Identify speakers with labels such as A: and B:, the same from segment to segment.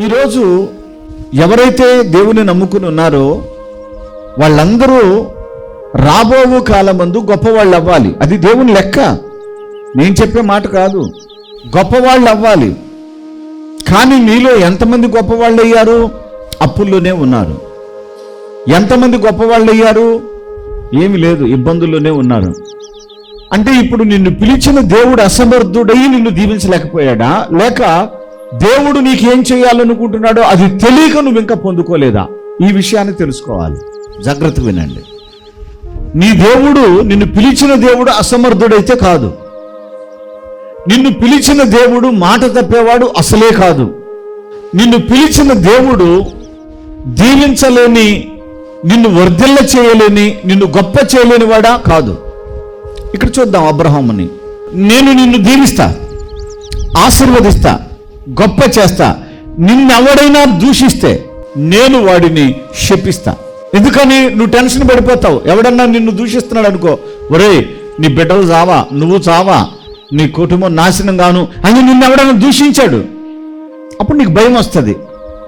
A: ఈరోజు ఎవరైతే దేవుని నమ్ముకుని ఉన్నారో వాళ్ళందరూ రాబోవు కాలమందు గొప్పవాళ్ళు అవ్వాలి అది దేవుని లెక్క. నేను చెప్పే మాట కాదు. గొప్పవాళ్ళు అవ్వాలి కానీ మీలో ఎంతమంది గొప్పవాళ్ళు అయ్యారు అప్పుల్లోనే ఉన్నారు. ఎంతమంది గొప్పవాళ్ళు అయ్యారు ఏమి లేదు ఇబ్బందుల్లోనే ఉన్నారు. అంటే ఇప్పుడు నిన్ను పిలిచిన దేవుడు అసమర్థుడై నిన్ను దీవించలేకపోయాడా? లేక దేవుడు నీకేం చేయాలనుకుంటున్నాడో అది తెలియక నువ్వు ఇంకా పొందుకోలేదా? ఈ విషయాన్ని తెలుసుకోవాలి. జాగ్రత్త వినండి. నీ దేవుడు నిన్ను పిలిచిన దేవుడు అసమర్థుడైతే కాదు. నిన్ను పిలిచిన దేవుడు మాట తప్పేవాడు అసలే కాదు. నిన్ను పిలిచిన దేవుడు దీవించలేని నిన్ను వర్ధిల్ల చేయలేని నిన్ను గొప్ప చేయలేని వాడా కాదు. ఇక్కడ చూద్దాం అబ్రహాముని. నేను నిన్ను దీవిస్తా ఆశీర్వదిస్తా. గొప్ప చేస్తా. నిన్నెవడైనా దూషిస్తే నేను వాడిని శపిస్తా. ఎందుకని నువ్వు టెన్షన్ పడిపోతావు? ఎవడన్నా నిన్ను దూషిస్తున్నాడు అనుకో ఒరే నీ బిడ్డలు చావా? నువ్వు చావా? నీ కుటుంబం నాశనం గాను. అని నిన్ను ఎవడన్నా దూషించాడు. అప్పుడు నీకు భయం వస్తుంది.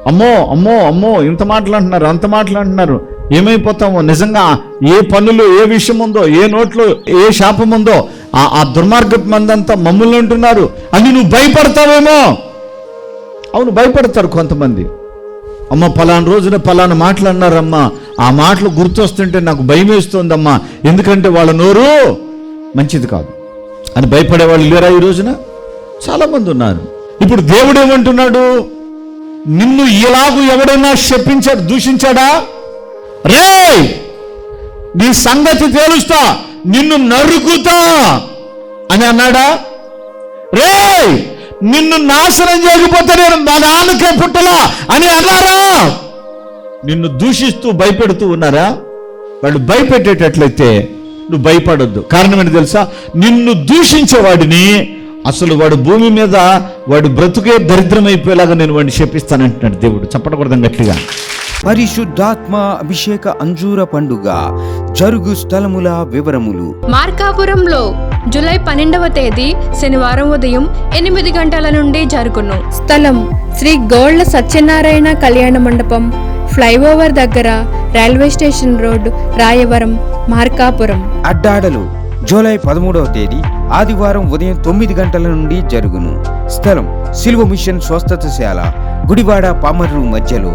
A: అమ్మో అమ్మో అమ్మో ఇంత మాటలు అంటున్నారు అంత మాటలు అంటున్నారు ఏమైపోతామో? నిజంగా ఏ పనులు ఏ విషయం ఉందో ఏ నోట్లో ఏ శాపం ఉందో ఆ ఆ మందంతా మమ్మల్ని అంటున్నారు. అని నువ్వు భయపడతావేమో. అవును భయపడతారు కొంతమంది. అమ్మ పలానా రోజున పలానా మాటలు అన్నారమ్మా ఆ మాటలు గుర్తొస్తుంటే నాకు భయం వేస్తుందమ్మా ఎందుకంటే వాళ్ళ నోరు మంచిది కాదు. అని భయపడే వాళ్ళు లేరా ఈ రోజున? చాలామంది ఉన్నారు. ఇప్పుడు దేవుడు ఏమంటున్నాడు? నిన్ను ఇలాగూ ఎవడైనా శపించాడు దూషించాడా? రే నీ సంగతి తేలుస్తా. నిన్ను నరుకుతా. అని అన్నాడా? రే నిన్ను నాశనం చేయకపోతే నేను మా నాన్నకే పుట్టలా అని అన్నారా? నిన్ను దూషిస్తూ భయపెడుతూ ఉన్నారా? వాళ్ళు భయపెట్టేటట్లయితే నువ్వు భయపడొద్దు. కారణం ఏంటి తెలుసా? నిన్ను దూషించేవాడిని అసలు వాడు భూమి మీద వాడు బ్రతుకే దరిద్రమైపోయేలాగా నేను వాడిని శపిస్తానంటున్నాడు దేవుడు. చెప్పకూడదు గట్టిగా.
B: పరిశుద్ధాత్మ అభిషేక అంజూర పండుగ. జరుగు స్థలముల వివరములు.
C: మార్కాపురంలో జూలై పన్నెండవ తేదీ శనివారం ఉదయం ఎనిమిది గంటల నుండి జరుగును. స్థలం శ్రీ గోళ్ళ సత్యనారాయణ కళ్యాణ మండపం ఫ్లైఓవర్ దగ్గర railway station road Rayavaram Markapuram.
B: అడ్డాడలు July పదమూడవ తేదీ ఆదివారం ఉదయం తొమ్మిది గంటల నుండి జరుగును. స్థలం సిల్వ మిషన్ స్వస్థతశాల గుడివాడ పామర్రు మధ్యలో.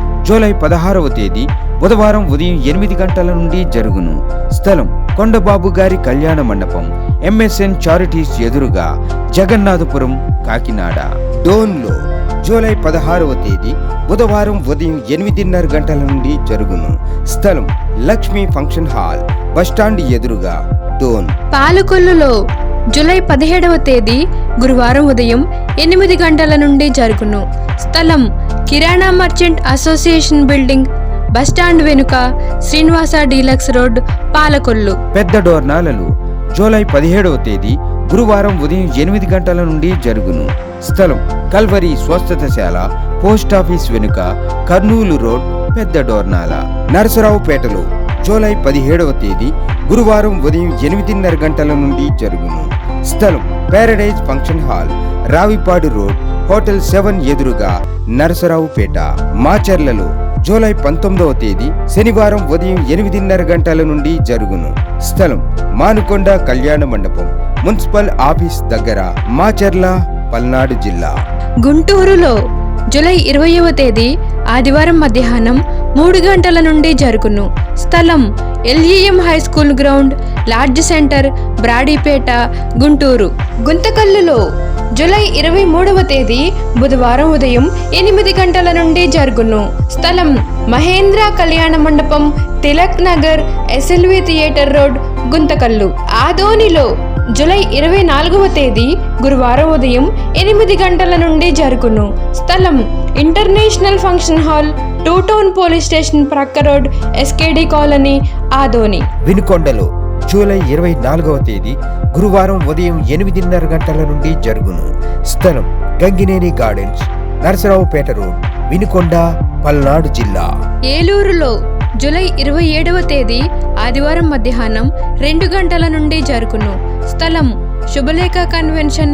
B: జూలై పదహారవ తేదీ బుధవారం ఉదయం ఎనిమిది గంటల నుండి జరుగును. స్థలం కొండబాబు గారి కళ్యాణ మండపం ఎంఎస్ఎన్ చారిటీస్ ఎదురుగా జగన్నాథపురం కాకినాడ. డోన్లో జూలై పదహారవ తేదీ బుధవారం ఉదయం ఎనిమిదిన్నర గంటల నుండి జరుగును. స్థలం లక్ష్మీ ఫంక్షన్ హాల్ బస్టాండ్ ఎదురుగా డోన్.
C: పాలకొల్లులో జూలై పదిహేడవ తేదీ గురువారం ఉదయం ఎనిమిది గంటల నుండి జరుగును. స్థలం కిరాణా merchant association building bus stand వెనుక శ్రీనివాస డీలక్స్ రోడ్ పాలకొల్లు.
B: పెద్ద డోర్నాలలు జూలై పదిహేడవ తేదీ గురువారం ఉదయం ఎనిమిది గంటల నుండి జరుగును. స్థలం కల్వరి స్వస్థతశాల పోస్ట్ ఆఫీస్ వెనుక కర్నూలు రోడ్ పెద్ద డోర్నాల. నరసరావుపేటలో జూలై పదిహేడవ తేదీ గురువారం ఉదయం ఎనిమిదిన్నర గంటల నుండి జరుగును. స్థలం paradise function hall Ravipadu road hotel seven ఎదురుగా నరసరావుపేట మాచర్లలో జూలై పంతొమ్మిదవ తేదీ శనివారం ఉదయం ఎనిమిదిన్నర గంటల నుండి జరుగును. స్థలం మానుకొండ కళ్యాణ మండపం మున్సిపల్ ఆఫీస్ దగ్గర మాచర్ల పల్నాడు జిల్లా.
C: గుంటూరులో జూలై ఇరవయవ తేదీ ఆదివారం మధ్యాహ్నం మూడు గంటల నుండి జరుగును. స్థలం LEM high school ground large centre Brodipet Guntur. గుంతకల్లులో July ఇరవై మూడవ తేదీ బుధవారం ఉదయం ఎనిమిది గంటల నుండి జరుగును. స్థలం మహేంద్ర కళ్యాణ మండపం Tilak Nagar SLV theatre road Guntakal. ఆదోనిలో జులై ఇరవై నాలుగవ తేదీ గురువారం ఉదయం ఎనిమిది గంటల నుండి జరుగును. స్థలం international function hall two town police station ప్రక్క రోడ్ ఎస్కేడి కాలనీ ఆదోని.
B: వినుకొండలో జూలై ఇరవై నాలుగవ తేదీ గురువారం ఉదయం ఎనిమిదిన్నర గంటల నుండి జరుగును. స్థలం గంగినేని గార్డెన్స్ నరసరావుపేట రోడ్ వినుకొండ పల్నాడు జిల్లా.
C: ఏలూరులో జూలై ఇరవై ఏడవ తేదీ ఆదివారం మధ్యాహ్నం రెండు గంటల నుండి జరుగును. స్థలం Subhalekha convention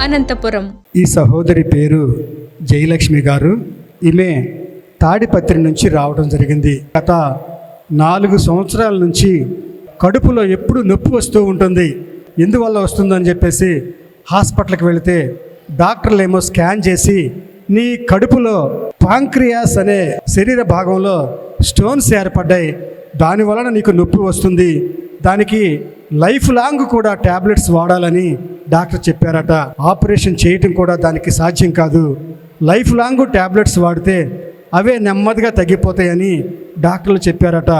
C: Anantapuram.
D: ఈ సహోదరి పేరు జయలక్ష్మి గారు. ఈమె తాడిపత్రి నుంచి రావడం జరిగింది. గత నాలుగు సంవత్సరాల నుంచి కడుపులో ఎప్పుడు నొప్పి వస్తూ ఉంటుంది. ఎందువల్ల వస్తుందని చెప్పేసి హాస్పిటల్కి వెళితే డాక్టర్లు ఏమో స్కాన్ చేసి నీ కడుపులో పాంక్రియాస్ అనే శరీర భాగంలో స్టోన్స్ ఏర్పడ్డాయి. దాని వలన నీకు నొప్పి వస్తుంది. దానికి లైఫ్ లాంగ్ కూడా ట్యాబ్లెట్స్ వాడాలని డాక్టర్ చెప్పారట. ఆపరేషన్ చేయటం కూడా దానికి సాధ్యం కాదు. లైఫ్ లాంగ్ ట్యాబ్లెట్స్ వాడితే అవే నెమ్మదిగా తగ్గిపోతాయని డాక్టర్లు చెప్పారట.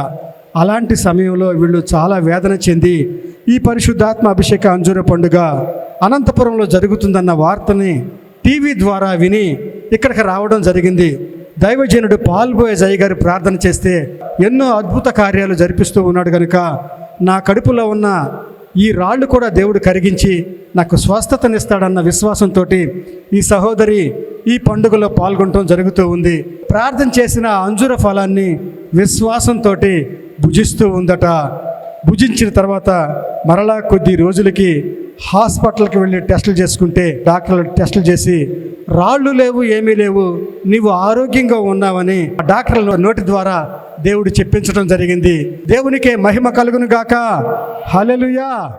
D: అలాంటి సమయంలో వీళ్ళు చాలా వేదన చెంది ఈ పరిశుద్ధాత్మ అభిషేక అంజూర పండుగ అనంతపురంలో జరుగుతుందన్న వార్తని టీవీ ద్వారా విని ఇక్కడికి రావడం జరిగింది. దైవజనుడు పాల్బోయే జయ గారు ప్రార్థన చేస్తే ఎన్నో అద్భుత కార్యాలు జరిపిస్తూ ఉన్నాడు కనుక నా కడుపులో ఉన్న ఈ రాళ్ళు కూడా దేవుడు కరిగించి నాకు స్వస్థతనిస్తాడన్న విశ్వాసంతో ఈ సహోదరి ఈ పండుగలో పాల్గొనడం జరుగుతూ ఉంది. ప్రార్థన చేసిన అంజుర ఫలాన్ని విశ్వాసంతో భుజిస్తూ ఉందట. భుజించిన తర్వాత మరలా కొద్ది రోజులకి హాస్పిటల్కి వెళ్ళి టెస్టులు చేసుకుంటే డాక్టర్లు టెస్టులు చేసి రాళ్ళు లేవు ఏమీ లేవు నీవు ఆరోగ్యంగా ఉన్నావని ఆ డాక్టర్ల నోటి ద్వారా దేవుడు చెప్పించడం జరిగింది. దేవునికే మహిమ కలుగును గాక హలెలుయా